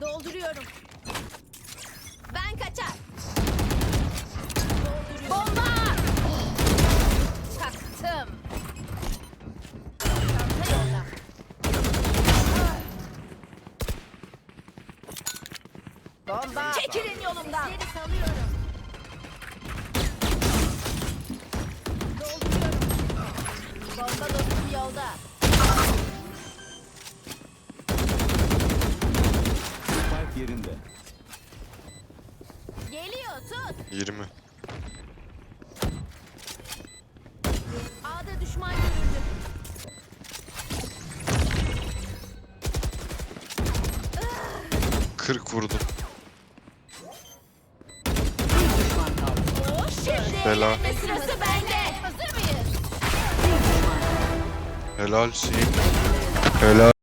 Dolduruyorum. Ben kaçar. Bomba! Çaktım. Çanta yolda. Bomba. Çekilin yolumdan. Seni salıyorum. Dolduruyorum. Bomba dostum yolda. Geliyor tut. 20. A'da düşman görüldü. Kırk vurdum. Bir düşman kaldı. O şimdi Bela. eğlenme sırası bende. Hazır mıyız? Helalsin. Helal.